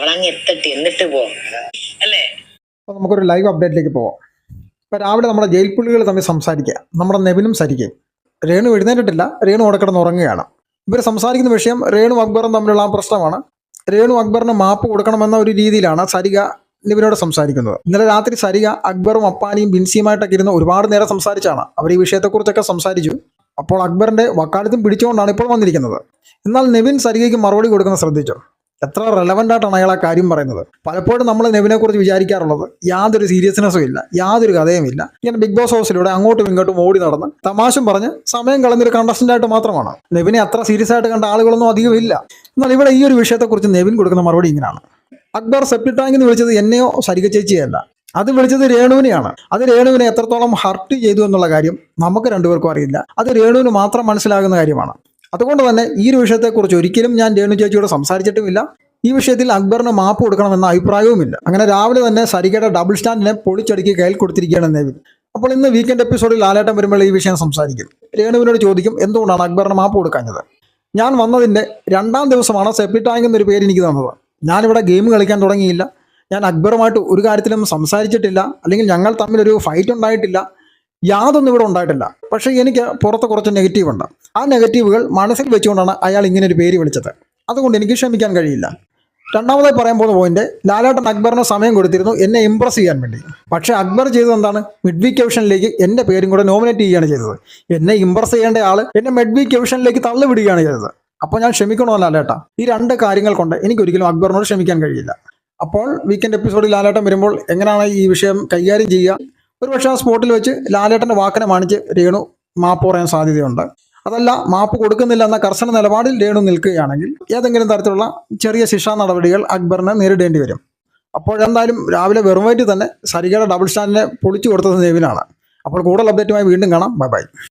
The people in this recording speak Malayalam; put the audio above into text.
അവളങ്ങ് എത്തട്ടെ എന്നിട്ട് പോ. അല്ലേ? അപ്പോൾ നമുക്കൊരു ലൈവ് അപ്ഡേറ്റിലേക്ക് പോവാം. ഇപ്പൊ രാവിലെ നമ്മുടെ ജയിൽ പുള്ളികൾ തമ്മിൽ സംസാരിക്കുക. നമ്മുടെ നെവിനും സരികയും രേണു എഴുന്നേറ്റിട്ടില്ല. രേണു അവിടെ ഉറങ്ങുകയാണ്. ഇവർ സംസാരിക്കുന്ന വിഷയം രേണു അക്ബറും തമ്മിലുള്ള ആ പ്രശ്നമാണ്. രേണു അക്ബറിന് മാപ്പ് കൊടുക്കണമെന്ന ഒരു രീതിയിലാണ് സരിക നിവിനോട് സംസാരിക്കുന്നത്. ഇന്നലെ രാത്രി സരിക അക്ബറും അപ്പാനിയും ബിൻസിയുമായിട്ടൊക്കെ ഇരുന്ന് ഒരുപാട് നേരം സംസാരിച്ചാണ്. അവർ ഈ വിഷയത്തെക്കുറിച്ചൊക്കെ സംസാരിച്ചു. അപ്പോൾ അക്ബറിന്റെ വക്കാലത്തും പിടിച്ചുകൊണ്ടാണ് ഇപ്പോൾ വന്നിരിക്കുന്നത്. എന്നാൽ നിവിൻ സരികയ്ക്ക് മറുപടി കൊടുക്കുന്ന ശ്രദ്ധിച്ചോ? എത്ര റെലവന്റ് ആയിട്ടാണ് അയാൾ ആ കാര്യം പറയുന്നത്? പലപ്പോഴും നമ്മൾ നെവിനെ കുറിച്ച് വിചാരിക്കാറുള്ളത് യാതൊരു സീരിയസ്നെസ്സും ഇല്ല യാതൊരു കഥയും ഇല്ല. ഇങ്ങനെ ബിഗ് ബോസ് ഹൗസിലൂടെ അങ്ങോട്ടും ഇങ്ങോട്ടും ഓടി നടന്ന് തമാശം പറഞ്ഞ് സമയം കളഞ്ഞൊരു കണ്ടസ്റ്റന്റ് ആയിട്ട് മാത്രമാണ്. നെവിനെ അത്ര സീരിയസ് ആയിട്ട് കണ്ട ആളുകളൊന്നും അധികം ഇല്ല. എന്നാൽ ഇവിടെ ഈ ഒരു വിഷയത്തെക്കുറിച്ച് നെവിൻ കൊടുക്കുന്ന മറുപടി ഇങ്ങനെയാണ്. അക്ബർ സെപ്റ്റി എന്ന് വിളിച്ചത് എന്നെയോ സരിക ചേച്ചിയല്ല. അത് വിളിച്ചത് രേണുവിനെയാണ്. അത് രേണുവിനെ എത്രത്തോളം ഹർട്ട് ചെയ്തു എന്നുള്ള കാര്യം നമുക്ക് രണ്ടുപേർക്കും അറിയില്ല. അത് രേണുവിന് മാത്രം മനസ്സിലാകുന്ന കാര്യമാണ്. അതുകൊണ്ട് തന്നെ ഈ ഒരു വിഷയത്തെക്കുറിച്ച് ഒരിക്കലും ഞാൻ രേണു ചേച്ചിയോട് സംസാരിച്ചിട്ടുമില്ല. ഈ വിഷയത്തിൽ അക്ബറിന് മാപ്പ് കൊടുക്കണമെന്ന അഭിപ്രായവുമില്ല. അങ്ങനെ രാവിലെ തന്നെ സരികയുടെ ഡബിൾ സ്റ്റാൻഡിനെ പൊളിച്ചടുക്കി കയ്യിൽ കൊടുത്തിരിക്കുകയാണ് നെവിൻ. അപ്പോൾ ഇന്ന് വീക്കെൻഡ് എപ്പിസോഡിൽ ലാലേട്ടൻ വരുമ്പോൾ ഈ വിഷയം സംസാരിക്കും. രേണുവിനോട് ചോദിക്കും എന്തുകൊണ്ടാണ് അക്ബറിന് മാപ്പ് കൊടുക്കാഞ്ഞത്? ഞാൻ വന്നതിന്റെ രണ്ടാം ദിവസമാണ് സെപ്റ്റി ടാങ്ക് എന്നൊരു പേര് എനിക്ക് തന്നത്. ഞാനിവിടെ ഗെയിം കളിക്കാൻ തുടങ്ങിയില്ല. ഞാൻ അക്ബറുമായിട്ട് ഒരു കാര്യത്തിലും സംസാരിച്ചിട്ടില്ല. അല്ലെങ്കിൽ ഞങ്ങൾ തമ്മിലൊരു ഫൈറ്റ് ഉണ്ടായിട്ടില്ല. യാതൊന്നും ഇവിടെ ഉണ്ടായിട്ടില്ല. പക്ഷേ എനിക്ക് പുറത്ത് കുറച്ച് നെഗറ്റീവ് ഉണ്ട്. ആ നെഗറ്റീവുകൾ മനസ്സിൽ വെച്ചുകൊണ്ടാണ് അയാൾ ഇങ്ങനെ ഒരു പേര് വിളിച്ചത്. അതുകൊണ്ട് എനിക്ക് ക്ഷമിക്കാൻ കഴിയില്ല. രണ്ടാമതായി പറയാൻ പോകുന്ന പോയിന്റ് ലാലാട്ടൻ അക്ബറിന് സമയം കൊടുത്തിരുന്നു. എന്നെ ഇംപ്രസ് ചെയ്യാൻ വേണ്ടി. പക്ഷേ അക്ബർ ചെയ്തത് എന്താണ്? മിഡ് വീക്ക് എവിഷനിലേക്ക് എന്റെ പേരും കൂടെ നോമിനേറ്റ് ചെയ്യുകയാണ് ചെയ്തത്. എന്നെ ഇംപ്രസ് ചെയ്യേണ്ട ആൾ എന്നെ മിഡ് വീക്ക് എവിഷനിലേക്ക് തള്ളിവിടുകയാണ് ചെയ്തത്. അപ്പോൾ ഞാൻ ക്ഷമിക്കണോ ലാലേട്ട? ഈ രണ്ട് കാര്യങ്ങൾ കൊണ്ട് എനിക്ക് ഒരിക്കലും അക്ബറിനോട് ക്ഷമിക്കാൻ കഴിയില്ല. അപ്പോൾ വീക്കെൻഡ് എപ്പിസോഡിൽ ലാലേട്ടൻ വരുമ്പോൾ എങ്ങനെയാണ് ഈ വിഷയം കൈകാര്യം ചെയ്യുക? ഒരു പക്ഷേ ആ സ്പോട്ടിൽ വെച്ച് ലാലേട്ടന്റെ വാക്കിനെ മാണിച്ച് രേണു മാപ്പ് പറയാൻ സാധ്യതയുണ്ട്. അതല്ല മാപ്പ് കൊടുക്കുന്നില്ല എന്ന കർശന നിലപാടിൽ രേണു നിൽക്കുകയാണെങ്കിൽ ഏതെങ്കിലും തരത്തിലുള്ള ചെറിയ ശിക്ഷാ നടപടികൾ അക്ബറിന് നേരിടേണ്ടി വരും. അപ്പോഴെന്തായാലും രാവിലെ വെറും തന്നെ സരികയുടെ ഡബിൾ സ്റ്റാൻഡിനെ പൊളിച്ചു കൊടുത്തത് നെവിനാണ് അപ്പോൾ കൂടുതൽ അപ്ഡേറ്റുമായി വീണ്ടും കാണാം. Bye bye